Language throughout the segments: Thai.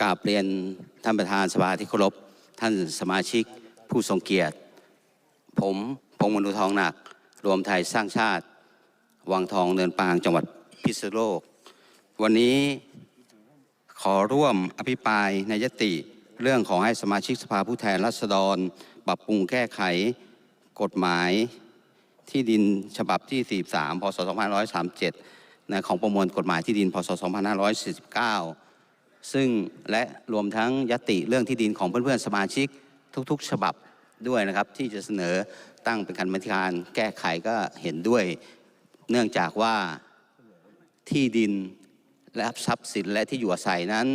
กราบเรียนท่านประธานสภาที่เคารพท่านสมาชิกผู้ทรงเกียรติ ผมพงมนุทองหนัก รวมไทยสร้างชาติ วังทองเนินปางจังหวัดพิษณุโลก วันนี้ขอร่วมอภิปรายในยติเรื่องของให้สมาชิกสภาผู้แทนราษฎร ปรับปรุงแก้ไขกฎหมายที่ดินฉบับที่ 43 พศ 2537 ของประมวลกฎหมายที่ดิน พศ 2549 ซึ่งและรวมทั้งยติเรื่องที่ดินของเพื่อนๆสมาชิกทุกๆ ฉบับด้วยนะครับ ที่จะเสนอตั้งเป็นการบัญการแก้ไขก็เห็นด้วย เนื่องจากว่าที่ดินและทรัพย์สินและที่อยู่อาศัยนั้น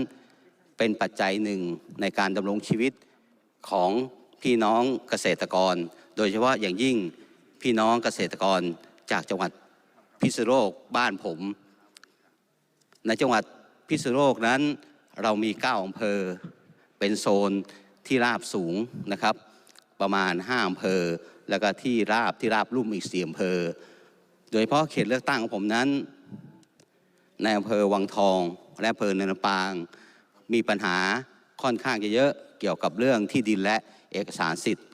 เป็นปัจจัยหนึ่งในการดำรงชีวิตของพี่น้องเกษตรกร โดยเฉพาะอย่างยิ่งพี่น้องเกษตรกรจากจังหวัดพิษณุโลกบ้านผม ในจังหวัดพิษณุโลกนั้น เรามี 9อำเภอ เป็นโซนที่ราบสูงนะครับ ประมาณ 5อำเภอ แล้วก็ที่ราบที่ราบลุ่มอีก4อำเภอ โดยเฉพาะเขตเลือกตั้งของผมนั้น ในอำเภอวังทอง และอำเภอเนินลปาง มีปัญหาค่อนข้างจะเยอะเกี่ยวกับเรื่องที่ดินและเอกสารสิทธิ์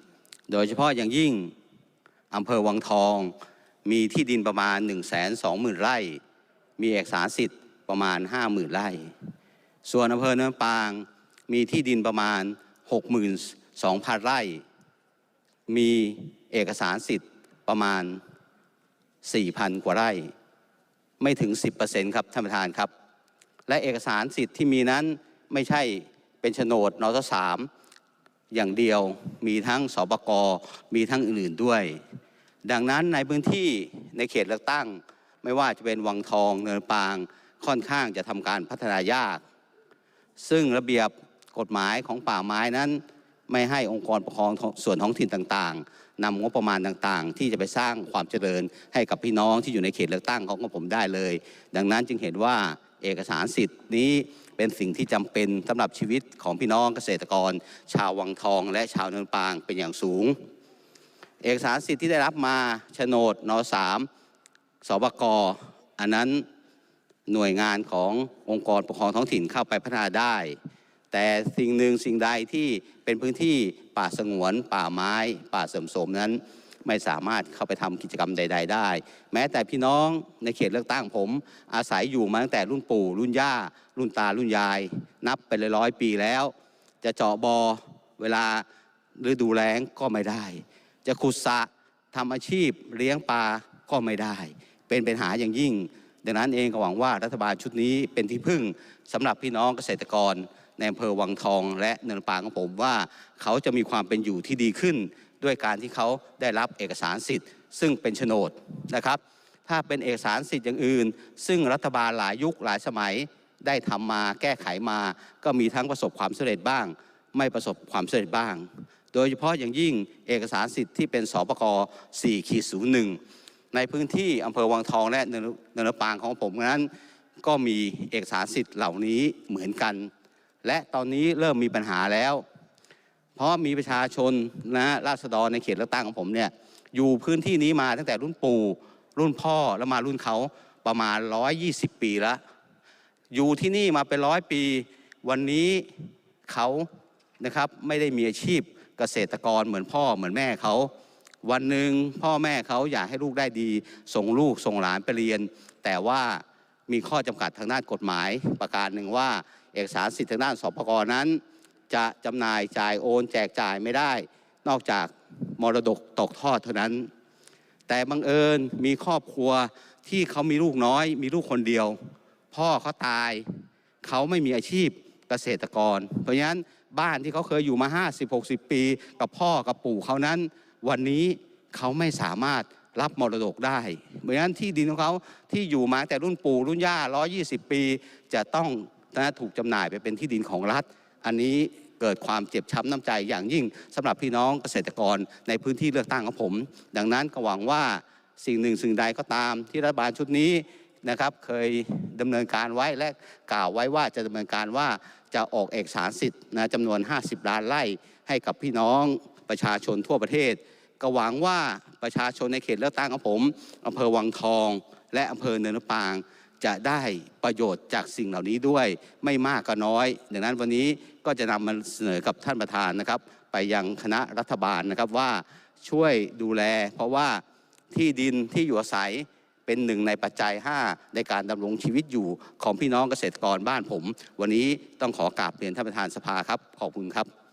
โดยเฉพาะอย่างยิ่งอำเภอวังทอง มีที่ดินประมาณ 1 2 0 0 0 0 ไร่ มีเอกสารสิทธิ์ประมาณ 50,000 ไร่ ส่วนอำเภอเนินปางมีที่ดินประมาณ 62,000 ไร่ มีเอกสารสิทธิ์ประมาณ 4,000 กว่าไร่ ไม่ถึง 10%ครับท่านประธานครับ และเอกสารสิทธิ์ที่มีนั้นไม่ใช่เป็นโฉนดนทสามอย่างเดียวมีทั้งสปกมีทั้งอื่นๆด้วย ดังนั้นในพื้นที่ในเขตเลือกตั้ง ไม่ว่าจะเป็นวังทองเนินปางค่อนข้างจะทำการพัฒนายาก ซึ่งระเบียบกฎหมายของป่าไม้นั้น ไม่ให้องค์กรปกครองส่วนท้องถิ่นต่างๆนำงบประมาณต่างๆ ที่จะไปสร้างความเจริญให้กับพี่น้องที่อยู่ในเขตเลือกตั้งของผมได้เลย ดังนั้นจึงเห็นว่าเอกสารสิทธิ์นี้เป็นสิ่งที่จำเป็นสำหรับชีวิตของพี่น้องเกษตรกร ชาววังทองและชาวเนินปางเป็นอย่างสูง เอกสารสิทธิ์ที่ได้รับมาโฉนดนสามสบกอันนั้น หน่วยงานขององค์กรปกครองท้องถิ่นเข้าไปพัฒนาได้ แต่สิ่งหนึ่งสิ่งใดที่เป็นพื้นที่ป่าสงวน ป่าไม้ ป่าเสริมสมนั้น ไม่สามารถเข้าไปทำกิจกรรมใด ๆ ได้ แม้แต่พี่น้องในเขตเลือกตั้งผม อาศัยอยู่มาตั้งแต่รุ่นปู่ รุ่นย่า รุ่นตารุ่นยาย นับไปเลยร้อยปีแล้ว จะเจาะบอเวลาฤดูแล้งก็ไม่ได้ จะขุดสระทำอาชีพเลี้ยงปลาก็ไม่ได้ เป็นปัญหาอย่างยิ่ง ดังนั้นเองก็หวังว่ารัฐบาลชุดนี้เป็นที่พึ่งสำหรับพี่น้องเกษตรกรในอำเภอวังทอง และเนินปางของผมว่า เขาจะมีความเป็นอยู่ที่ดีขึ้น ด้วยการที่เขาได้รับเอกสารสิทธิ์ ซึ่งเป็นโฉนดนะครับ ถ้าเป็นเอกสารสิทธิ์อย่างอื่น ซึ่งรัฐบาลหลายยุคหลายสมัยได้ทำมาแก้ไขมา ก็มีทั้งประสบความสำเร็จบ้าง ไม่ประสบความสำเร็จบ้าง โดยเฉพาะอย่างยิ่งเอกสารสิทธิ์ที่เป็นสปก4ขีด01 ในพื้นที่อำเภอวังทองและเนินปางของผมนั้น ก็มีเอกสารสิทธิ์เหล่านี้เหมือนกัน และตอนนี้เริ่มมีปัญหาแล้ว เพราะมีประชาชนนะราษฎรในเขตเลือกตั้งของผมเนี่ยอยู่พื้นที่นี้มาตั้งแต่รุ่นปู่รุ่นพ่อแล้วมารุ่นเขาประมาณ 120 ปีแล้ว อยู่ที่นี่มาเป็นร้อยปี วันนี้เขานะครับไม่ได้มีอาชีพเกษตรกรเหมือนพ่อเหมือนแม่เขา วันหนึ่งพ่อแม่เขาอยากให้ลูกได้ดี ส่งลูกส่งหลานไปเรียน แต่ว่ามีข้อจำกัดทางด้านกฎหมาย ประการหนึ่งว่า เอกสารสิทธิทางด้านสปกนั้น จะจำหน่ายจ่ายโอน แจกจ่ายไม่ได้ นอกจากมรดกตกทอดเท่านั้น แต่บังเอิญมีครอบครัวที่เขามีลูกน้อย มีลูกคนเดียว พ่อเขาตาย เขาไม่มีอาชีพเกษตรกร เพราะฉะนั้น บ้านที่เขาเคยอยู่มา 50-60 ปี กับพ่อกับปู่เขานั้น วันนี้เขาไม่สามารถรับมรดกได้เพราะฉะนั้นที่ดินของเขาที่อยู่มาแต่รุ่นปู่รุ่นย่า 120 ปี จะต้องนะถูกจำหน่ายไปเป็นที่ดินของรัฐ อันนี้เกิดความเจ็บช้ำน้ำใจอย่างยิ่งสำหรับพี่น้องเกษตรกรในพื้นที่เลือกตั้งของผม ดังนั้นก็หวังว่าสิ่งหนึ่งสิ่งใดก็ตามที่รัฐบาลชุดนี้ นะครับเคยดำเนินการไว้และกล่าวไว้ว่าจะดำเนินการว่าจะออกเอกสารสิทธิ์นะจำนวน 50 ล้านไร่ให้กับพี่น้องประชาชนทั่วประเทศ ก็หวังว่าประชาชนในเขตเลือกตั้งของผมอำเภอวังทอง และอำเภอเนินปางจะได้ประโยชน์จากสิ่งเหล่านี้ด้วยไม่มากก็น้อย ดังนั้นวันนี้ก็จะนำมาเสนอกับท่านประธานนะครับ ไปยังคณะรัฐบาลนะครับว่าช่วยดูแล เพราะว่าที่ดินที่อยู่อาศัย เป็นหนึ่งในปัจจัย 5 ในการดำรงชีวิตอยู่ของพี่น้องเกษตรกรบ้านผม วันนี้ต้องขอกราบเรียนท่านประธานสภาครับ ขอบคุณครับ